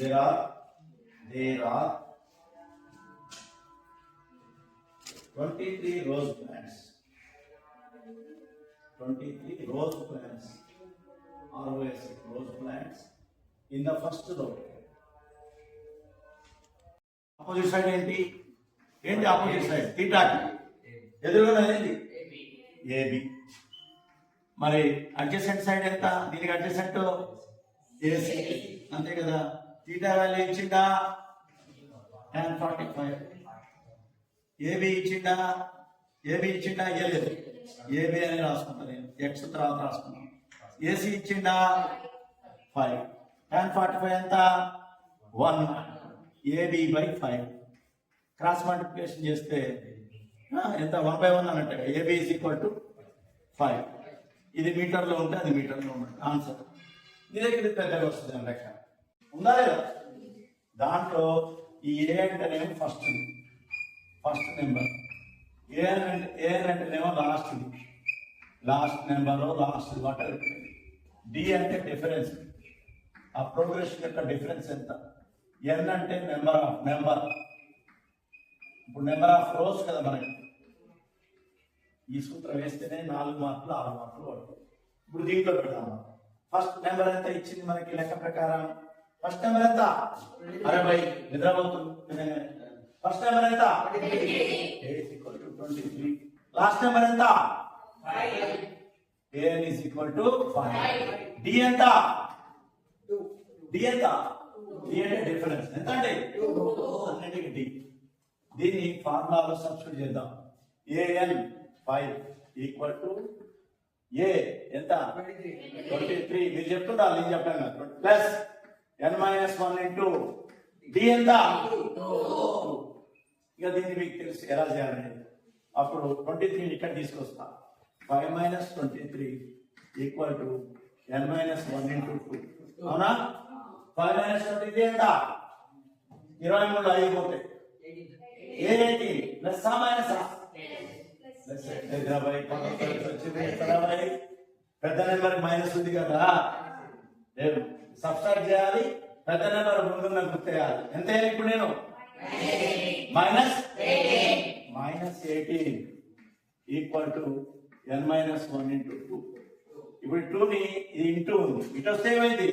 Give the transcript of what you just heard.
there are there are 23 rose plants 23 rose plants always rose plants in the first row opposite side ఏంటి ఏంటి opposite side తీటాకి ఎదురుగా ఏంటి AB మరి adjacent side ఎంత దీనికి adjacent AC అంతే కదా తీటా వాల్యూ ఇచ్చిందా టెన్ ఫార్టీ ఫైవ్ ఏబి ఇచ్చిందా ఏబి ఇచ్చిందా ఇయ్యలేదు ఏబి అని రాసుకుంటా నేను. ఎక్స్ తర్వాత రాసుకున్నాను ఏసీ ఇచ్చిందా ఫైవ్ టెన్ ఫార్టీ ఫైవ్ ఎంత? One AB by five cross multiplication చేస్తే ఎంత? వన్ బై వన్ అన్నట్టు AB is equal to five ఇది మీటర్లో ఉంటే అది మీటర్లో ఉంటుంది ఆన్సర్ నీ దగ్గర ఇది పెద్దగా వస్తుంది అని లెక్క. ఉందా లేదా? దాంట్లో ఈ ఏ అంటేనేమో ఫస్ట్ ఫస్ట్ నెంబర్ ఏ అంటే ఏ అంటేనేమో లాస్ట్ లాస్ట్ నెంబర్ లాస్ట్ వాటర్ డి అంటే డిఫరెన్స్ ఆ ప్రోగ్రెషన్ యొక్క డిఫరెన్స్ ఎంత? ఎన్ అంటే నెంబర్ ఆఫ్ నెంబర్ ఇప్పుడు నెంబర్ ఆఫ్ రోస్ కదా మనకి. ఈ సూత్రం వేస్తేనే నాలుగు మార్కులు ఆరు మార్కులు పడుతుంది ఇప్పుడు దీంట్లో పెడతాము ఫస్ట్ నెంబర్ ఎంత ఇచ్చింది మనకి లెక్క ప్రకారం? ఫస్ట్ నెంబర్ ఎంత అరవై నిద్రపోతుంది ఫస్ట్ నెంబర్ ఎంత? ట్వంటీ త్రీ లాస్ట్ నెంబర్ ఎంత? AN is equal to five D ఎంత? డి ఎంత? డి అంటే డిఫరెన్స్ ఎంత అంటే? అన్నిటికీ డి దీన్ని ఫార్ములాలో సబ్స్టిట్యూట్ చేద్దాం. AN five equal to A ఎంత? ట్వంటీ త్రీ మీరు చెప్తుంటారు నేను చెప్పాను plus N minus one into D ఎంత ఇక దీన్ని మీకు తెలుసు ఎలా చేయాలని. అప్పుడు ట్వంటీ త్రీ ఇక్కడ తీసుకొస్తా. Five minus twenty three equal to N minus one into two అవునా? ఫైవ్ మైనస్ ట్వంటీ త్రీ ఎంత ఇరవై మూడు అయిపోతాయి ఏ ఏంటి ప్లస్ ఆ? మైనస్ పెద్ద నెంబర్ మైనస్ ఉంది కదా. సబ్స్ట్రాక్ట్ చేయాలి పెద్ద నెంబర్ ముందున్న గుర్తేయాలి ఎంత వేయాలి ఇప్పుడు నేను? Minus minus eighteen equal to N minus one into two ఇప్పుడు టూని ఇది ఇంటూ ఉంది. ఇటు వస్తే ఏమైంది?